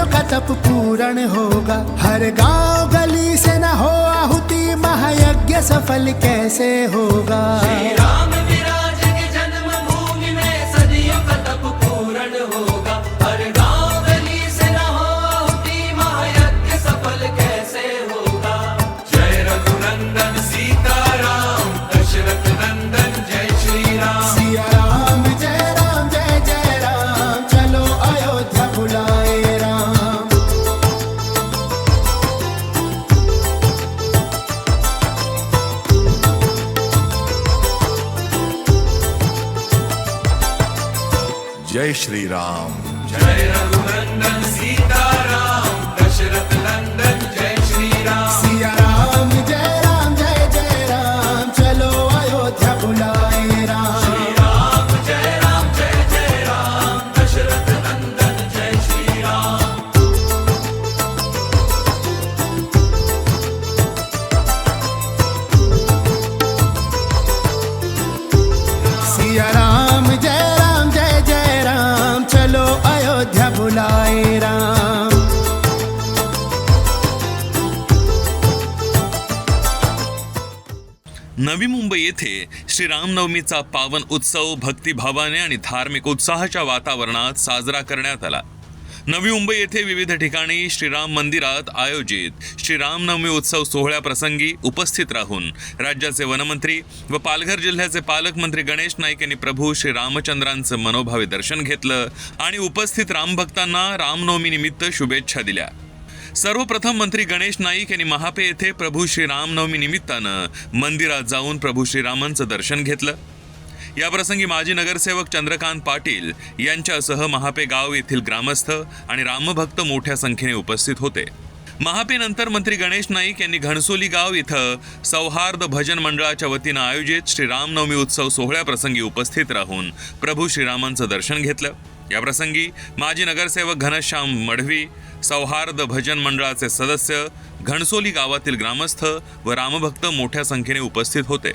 सदियों का तप पूर्ण होगा। हर गांव गली से न हो आहुति महायज्ञ सफल कैसे होगा? राम जय श्री राम जय रघुनंदन। नवी मुंबई येथे श्रीरामनवमीचा पावन उत्सव भक्तिभावाने आणि धार्मिक उत्साहाच्या वातावरणात साजरा करण्यात आला. नवी मुंबई येथे विविध ठिकाणी श्रीराम मंदिरात आयोजित श्रीरामनवमी उत्सव सोहळ्याप्रसंगी उपस्थित राहून राज्याचे वनमंत्री व पालघर जिल्ह्याचे पालकमंत्री गणेश नाईक यांनी प्रभू श्रीरामचंद्रांचं मनोभावे दर्शन घेतलं आणि उपस्थित रामभक्तांना रामनवमीनिमित्त शुभेच्छा दिल्या. सर्वप्रथम मंत्री गणेश नाईक यांनी महापे येथे प्रभू श्रीरामनवमी निमित्तानं मंदिरात जाऊन प्रभू श्रीरामांचं दर्शन घेतलं. याप्रसंगी माजी नगरसेवक चंद्रकांत पाटील यांच्यासह महापे गाव येथील ग्रामस्थ आणि रामभक्त मोठ्या संख्येने उपस्थित होते. महापेनंतर मंत्री गणेश नाईक यांनी घणसोली गाव इथं सौहार्द भजन मंडळाच्या वतीनं आयोजित श्रीरामनवमी उत्सव सोहळ्याप्रसंगी उपस्थित राहून प्रभू श्रीरामांचं दर्शन घेतलं. याप्रसंगी माजी नगरसेवक घनश्याम मढवी सौहार्द भजन मंडळाचे सदस्य घणसोली गावातील ग्रामस्थ व रामभक्त मोठ्या संख्येने उपस्थित होते.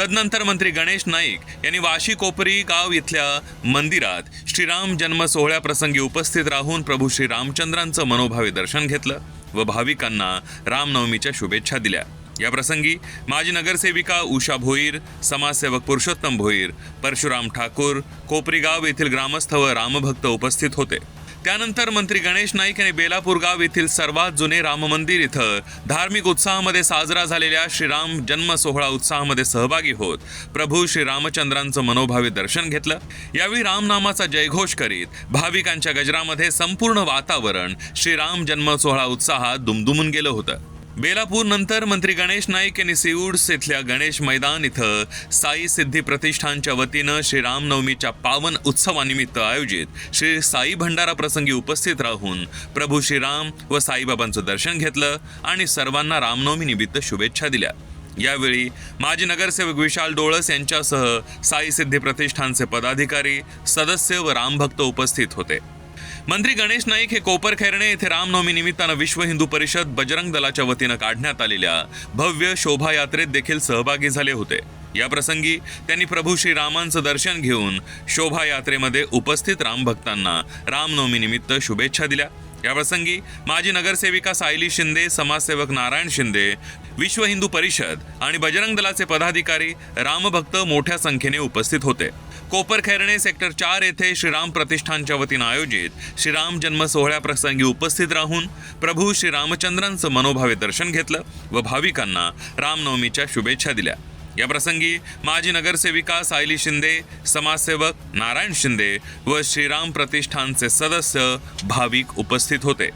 तदनंतर मंत्री गणेश नाईक यांनी वाशी कोपरी गाव इथल्या मंदिरात श्रीराम जन्म सोहळ्याप्रसंगी उपस्थित राहून प्रभू श्री रामचंद्रांचं मनोभावे दर्शन घेतलं व भाविकांना रामनवमीच्या शुभेच्छा दिल्या. या प्रसंगी माजी नगरसेविका उषा भोईर समाजसेवक पुरुषोत्तम भोईर परशुराम ठाकूर कोपरीगाव येथील ग्रामस्थ व रामभक्त उपस्थित होते. त्यानंतर मंत्री गणेश नाईक यांनी बेलापूर गाव येथील सर्वात जुने राम मंदिर इथं धार्मिक उत्साहामध्ये साजरा झालेल्या श्रीराम जन्म सोहळा उत्साहामध्ये सहभागी होत प्रभू श्रीरामचंद्रांचं मनोभावी दर्शन घेतलं. यावेळी रामनामाचा जयघोष करीत भाविकांच्या गजरामध्ये संपूर्ण वातावरण श्रीराम जन्म सोहळा उत्साहात दुमदुमून गेलं होतं. बेलापूर नंतर मंत्री गणेश नाईक यांनी सिऊड्स इथल्या गणेश मैदान इथं साई सिद्धी प्रतिष्ठानच्या वतीनं श्रीरामनवमीच्या पावन उत्सवानिमित्त आयोजित श्री साई भंडारा प्रसंगी उपस्थित राहून प्रभू श्रीराम व साईबाबांचं दर्शन घेतलं आणि सर्वांना रामनवमी निमित्त शुभेच्छा दिल्या. यावेळी माजी नगरसेवक विशाल डोळस यांच्यासह साई सिद्धी प्रतिष्ठानचे पदाधिकारी सदस्य व रामभक्त उपस्थित होते. मंत्री गणेश नाईक हे कोपरखैरणे येथे रामनवमी निमित्तानं विश्व हिंदू परिषद बजरंग दलाच्या वतीनं काढण्यात आलेल्या भव्य शोभायात्रेत देखील सहभागी झाले होते. या प्रसंगी त्यांनी प्रभू श्री रामांचं दर्शन घेऊन शोभायात्रेमध्ये उपस्थित रामभक्तांना रामनवमी निमित्त शुभेच्छा दिल्या. या प्रसंगी माजी नगरसेविका सायली शिंदे समाजसेवक नारायण शिंदे विश्व हिंदू परिषद आणि बजरंग दलाचे पदाधिकारी रामभक्त मोठ्या संख्येने उपस्थित होते. कोपरखैरणे सेक्टर चार येथे श्रीराम प्रतिष्ठानच्या वतीनं आयोजित श्रीराम जन्म सोहळ्याप्रसंगी उपस्थित राहून प्रभू श्रीरामचंद्रांचं मनोभावे दर्शन घेतलं व भाविकांना रामनवमीच्या शुभेच्छा दिल्या. या प्रसंगी माजी नगरसेविका सायली शिंदे समाजसेवक नारायण शिंदे व श्रीराम प्रतिष्ठानचे सदस्य भाविक उपस्थित होते.